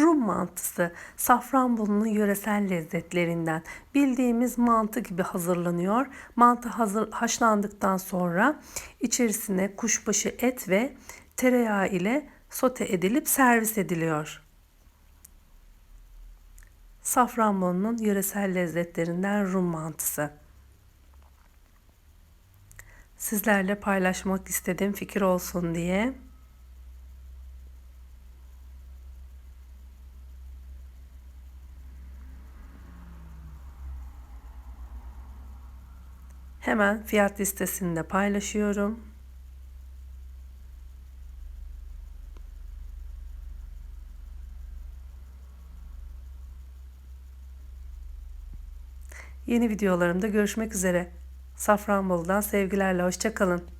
Rum mantısı, Safranbolu'nun yöresel lezzetlerinden. Bildiğimiz mantı gibi hazırlanıyor. Mantı hazır haşlandıktan sonra içerisine kuşbaşı et ve tereyağı ile sote edilip servis ediliyor. Safranbolu'nun yöresel lezzetlerinden Rum mantısı. Sizlerle paylaşmak istedim fikir olsun diye. Hemen fiyat listesini de paylaşıyorum. Yeni videolarımda görüşmek üzere. Safranbolu'dan sevgilerle hoşçakalın.